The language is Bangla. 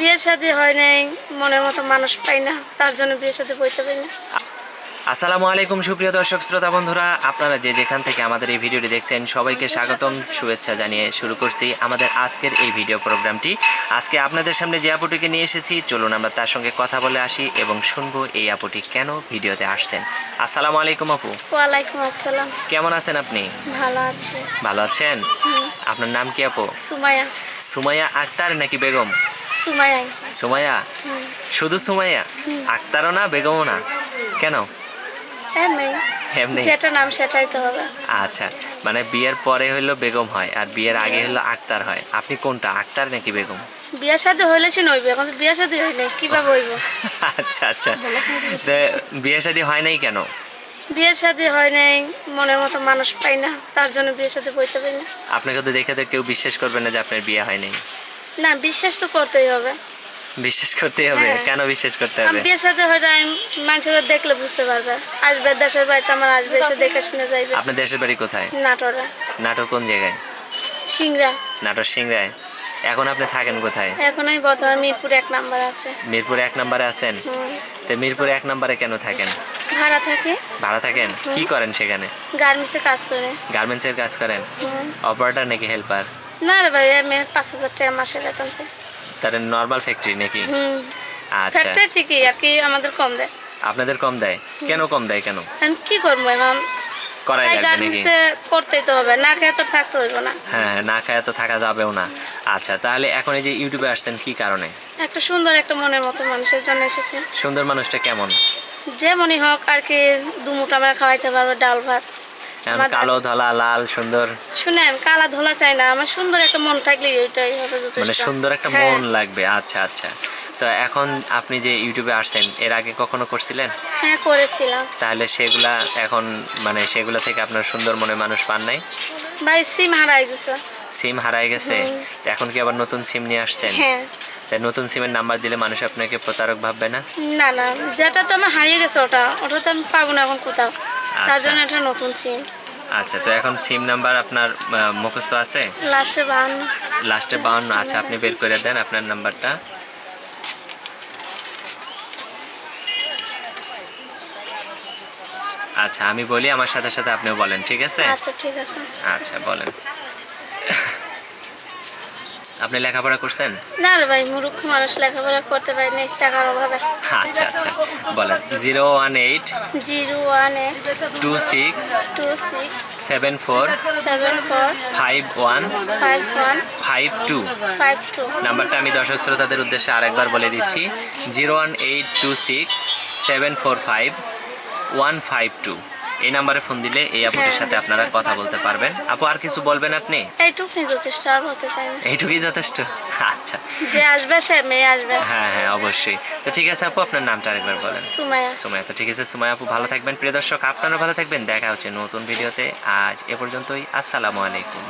বিয়ে শাদী হয় নাই মনের মতো মানুষ পাই না তার জন্য বিয়ে শাদী বইতে পারি না। আসসালামু আলাইকুম সুপ্রিয় দর্শক শ্রোতা বন্ধুরা আপনারা যে যেখান থেকে আমাদের এই ভিডিওটি দেখছেন সবাইকে স্বাগতম শুভেচ্ছা জানিয়ে শুরু করছি আমাদের আজকের এই ভিডিও প্রোগ্রামটি। আজকে আপনাদের সামনে যে আপুটিকে নিয়ে এসেছি চলুন আমরা তার সঙ্গে কথা বলে আসি এবং শুনব এই আপুটি কেন ভিডিওতে আসছেন। আসসালামু আলাইকুম আপু। ওয়ালাইকুম আসসালাম। কেমন আছেন আপনি? ভালো আছি। ভালো আছেন? আপনার নাম কি আপু? সুমায়া সুমাইয়া আক্তার নাকি বেগম? সুমায়া সুমাইয়া? শুধু সুমাইয়া? আক্তারও না বেগমও না? কেন? এমনি। যেটা নাম সেটাই তো হবে। আচ্ছা মানে বিয়ের পরে হলো বেগম হয় আর বিয়ের আগে হলো আক্তার হয়। আপনি কোনটা আক্তার নাকি বেগম? বিয়ে শাদী হইলে সে নইবে এখন তো বিয়ে শাদী হয় নাই কীভাবে হইব? আচ্ছা আচ্ছা। তো বিয়ে শাদী হয় নাই কেন? বিয়ে শাদী হয় নাই মনের মতো মানুষ পাই না তার জন্য বিয়ে শাদী বইতে পারি না। আপনাকে তো দেখে তো কেউ বিশ্বাস করবে না যে আপনার বিয়ে হয় নাই। না বিশ্বাস তো করতেই হবে। বিশ্বাস করতে হবে? হ্যাঁ। কেন বিশ্বাস করতে হবে? বিয়ে শাদী হয় নাই মানুষের দেখলে বুঝতে পারবে। আসবে দেশের বাড়িতে আমার আসবে এসে দেখে শুনে যাইবে। আপনার দেশের বাড়ি কোথায়? নাটোরে। নাটক কোন জায়গায়? সিংড়া। নাটক সিংরায় এখন আপনি থাকেন কোথায়? এখন আমি বর্তমানে মিরপুর এক নাম্বার আছে। মিরপুর এক নম্বরে আছেন? তো মিরপুর এক নম্বরে কেন থাকেন? ভাড়া থাকে। ভাড়া থাকেন? কি করেন সেখানে? গার্মেন্টসে কাজ করেন গার্মেন্টসের কাজ করেন। অপারেটর নাকি হেল্পার? না রে ভাই আমি পাঁচ হাজার টাকা মাসে বেতন পাই। তাদের নর্মাল ফ্যাক্টরি নাকি? আচ্ছা। ফ্যাক্টরি ঠিকই আর কি আমাদের কম দেয়। আপনাদের কম দেয়? কেন কম দেয় কেন? কি করব এখন? করাই লাগবে নাকি? করতেই তো হবে না খেয়ে তো থাকতে হইব না। হ্যাঁ হ্যাঁ, না খায় তো থাকা যাবেও না। আচ্ছা তাহলে এখন এই যে ইউটিউবে আসছেন কি কারণে? একটা সুন্দর একটা মনের মতো মানুষের জন্য এসেছি। সুন্দর মানুষটা কেমন? যেমনই হোক আর কি দুমুট আমরা খাওয়াইতে পারব ডাল ভাত। কালো ধলা লাল সুন্দর। শুনেন কালা ধোলা চাই না আমার সুন্দর একটা মন থাকলে এটাই হবে যথেষ্ট। মানে সুন্দর একটা হ্যাঁ। মন লাগবে আচ্ছা আচ্ছা। তো এখন আপনি যে ইউটিউবে আসছেন এর আগে কখনো করছিলেন? হ্যাঁ করেছিলাম। তাহলে সেগুলা এখন মানে সেগুলা থেকে আপনার সুন্দর মনে মানুষ পান নাই? ভাই সিম হারাই গেছে। সিম হারাই গেছে? এখন কি আবার নতুন সিম নিয়ে আসছেন? হ্যাঁ। তাই নতুন সিমের নাম্বার দিলে মানুষ আপনাকে প্রতারক ভাববে না? না না যেটা তো আমার হারিয়ে গেছে ওটা ওটা তো আমি পাবো না এখন কোথাও। তার আচ্ছা। জন্য একটা নতুন সিম। আচ্ছা তো এখন সিম নাম্বার আপনার মুখস্থ আছে? লাস্টে বাহান্ন লাস্টে বাউন্ন আচ্ছা আপনি বের করে দেন আপনার নাম্বারটা আচ্ছা আমি বলি আমার সাথে সাথে আপনিও বলেন ঠিক আছে? আচ্ছা ঠিক আছে। আচ্ছা বলেন। আপনি লেখাপড়া করছেন? না রে ভাই মূর্খ মানুষ লেখাপড়া করতে পারিনি টাকার অভাবে। আচ্ছা আচ্ছা। বলেন zero one eight zero one eight two six two six seven four seven four five one five one five two. Five two. নাম্বারটা আমি দর্শক শ্রোতাদের উদ্দেশ্যে আরেকবার বলে দিচ্ছি। Zero one eight two six seven four five one five two. এই নাম্বারে ফোন দিলে এই আপুটির হ্যাঁ। সাথে আপনারা কথা বলতে পারবেন। আপু আর কিছু বলবেন আপনি? এইটুকুই যথেষ্ট আর বলতে চাই না। এইটুকুই যথেষ্ট? আচ্ছা। যে আসবে সে মেয়ে আসবে। হ্যাঁ হ্যাঁ অবশ্যই। তো ঠিক আছে আপু আপনার নামটা আরেকবার বলেন। সুমাইয়া সুমাইয়া তো ঠিক আছে সুমাইয়া আপু ভালো থাকবেন। প্রিয় দর্শক আপনারা ভালো থাকবেন। দেখা হচ্ছে নতুন ভিডিওতে। আজ এ পর্যন্তই। আসসালামু আলাইকুম।